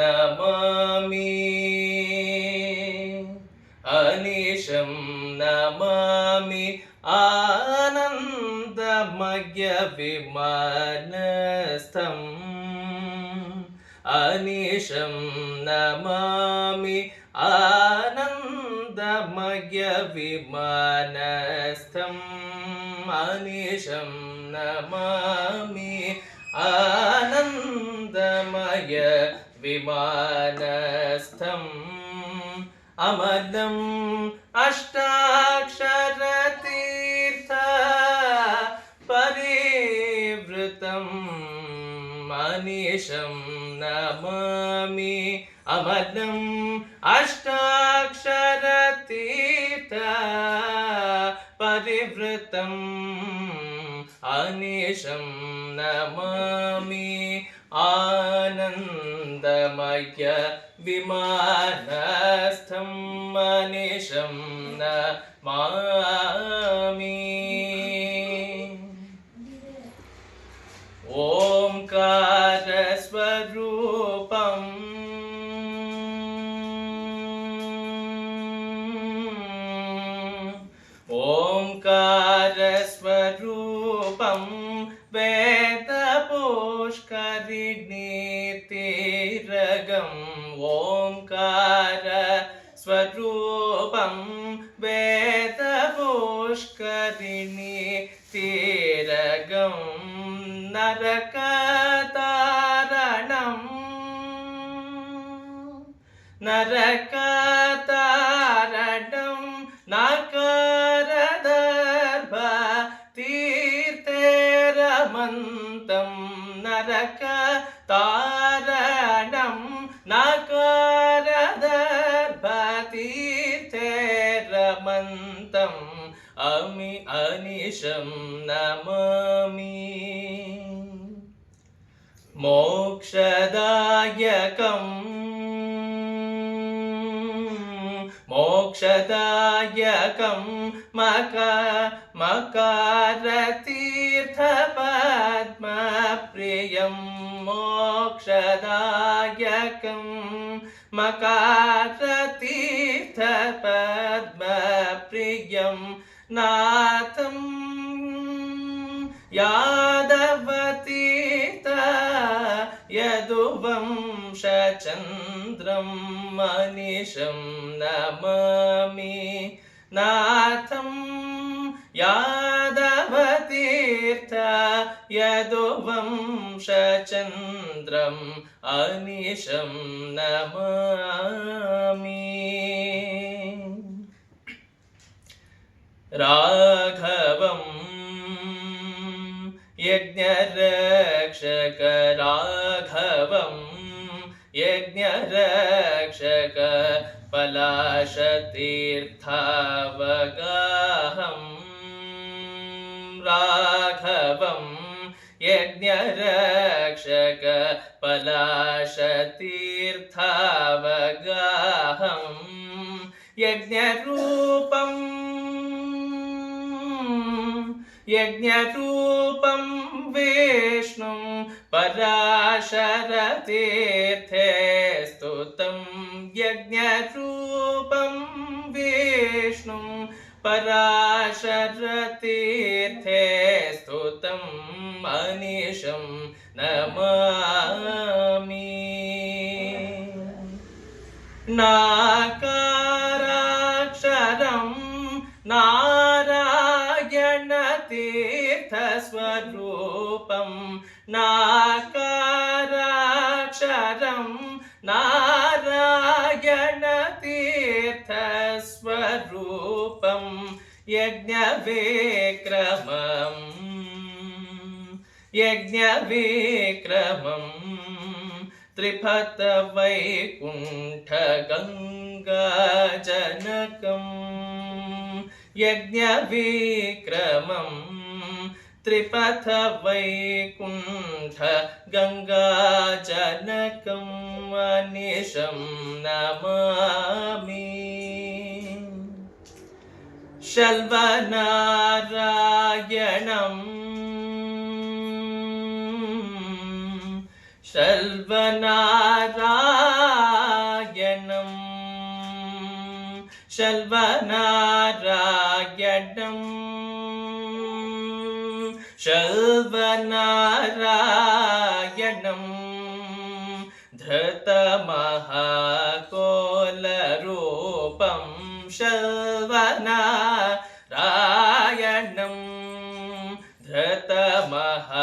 നമാമി അനീശം നമാമി ആനന്ദമയ വിമാനസ്ഥം അനീശം നമാമി ആനന്ദമയ വിമാനസ്ഥം അനീശം നമാമി ആനന്ദ अनिशं नमामि आनन्दमय विमानस्थम् अमलम् अष्टाक्षरतीर्थ परिवृतम् मनिषं नमामि अमलम् अष्टाक्षरतीर्थ परिवृतम् अनिशं नमामि आनन्दमय विमानस्थं मनिषं नमामि ओङ्कारस्वरूपम् वेदपुष्करिणीतिरगम् ओङ्कार स्वरूपं वेदपुष्करिणीतिरगं नरकतारणम् नरकतारणं तीर्थेरमन्तं नरकतारणं नकरदर्भ तीर्थेरमन्तम् अमि अनिशं नमामि। मोक्षदायकम् मोक्षदायकं मक मकारतीर्थपद्मप्रियं मोक्षदायकं मकारतीर्थपद्मप्रियं नाथं यादवतीर्थ यदुवंशचन्द्रं मनिषं नमामि नाथं यादवतीर्थ यदुवंशचन्द्रम् अनिशं नमामि। राघवम् यज्ञरक्षक राघवं यज्ञरक्षक पलाशतीर्थावगाहं राघवं यज्ञरक्षक पलाशतीर्थावगाहं यज्ञरूपम् यज्ञरूपं विष्णुं पराशरतीर्थे स्तुतं यज्ञरूपं विष्णुं पराशरतीर्थे మనీషం నమామి. నాకారాక్షరం నారాయణ తీర్థస్వరూపం. నాకారాక్షరం నారాయణ తీర్థస్వరూపం. యజ్ఞ విక్రమం यज्ञविक्रमम् त्रिपथवैकुण्ठगङ्गाजनकम् यज्ञविक्रमम् त्रिपथ वैकुण्ठ गङ्गाजनकं निशं नमामि। शल्वनारायणम् शल्वनारायणम् शल्वनारायणम् शल्वनारायणम् धृतमहाकोलरूपं शल्वनारायणम् धृतमहाकोलरूपं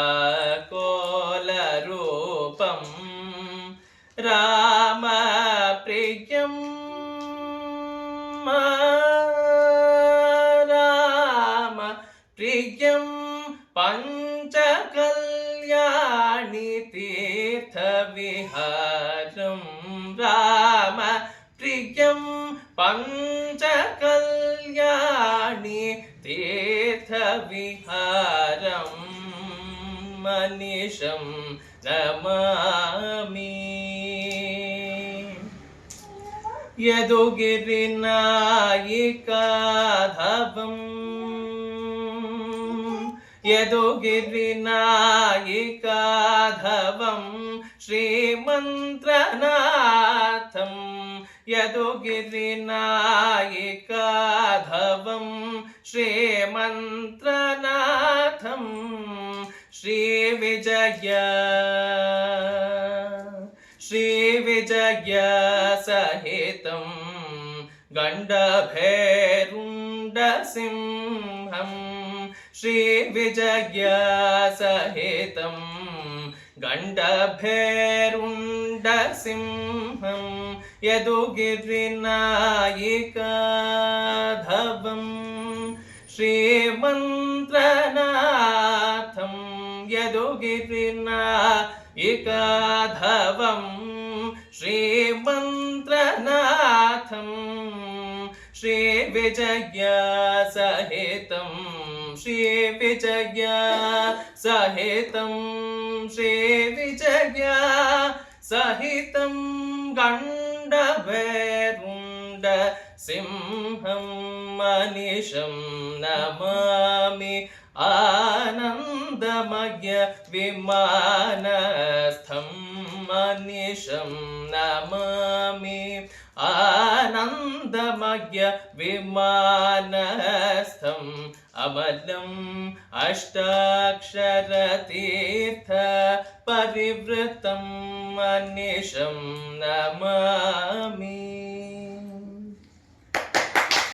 रामप्रियं पञ्चकल्याणि तीर्थविहारं रामप्रियं पञ्चकल्याणि तीर्थविहारं मनिषं नमामि यदुगिरिनायिकाधवं यदुगिरिनायिकाधवं श्रीमन्त्रनाथं यदुगिरिनायिकाधवं श्रीमन्त्रनाथं श्रीविजय। श्रीविजयसहितं गण्डभैरुण्डसिंहं श्रीविजयसहितं गण्डभैरुण्डसिंहं यदुगिरिनायिकाधवं श्रीमन्त्रनाथं यदुगिरिनायिकाधवं श्रीमन्त्रनाथं श्रीविजयसहितं श्रीविजयसहितं श्रीविजयसहितं गण्डभैरुण्ड सिंहं मनिषं नमामि। आनन्दमय विमानस्थं मनिषं नमामि आनन्दमय विमानस्थम् अमलम् अष्टाक्षरतीर्थ परिवृतं मनिषं नमामि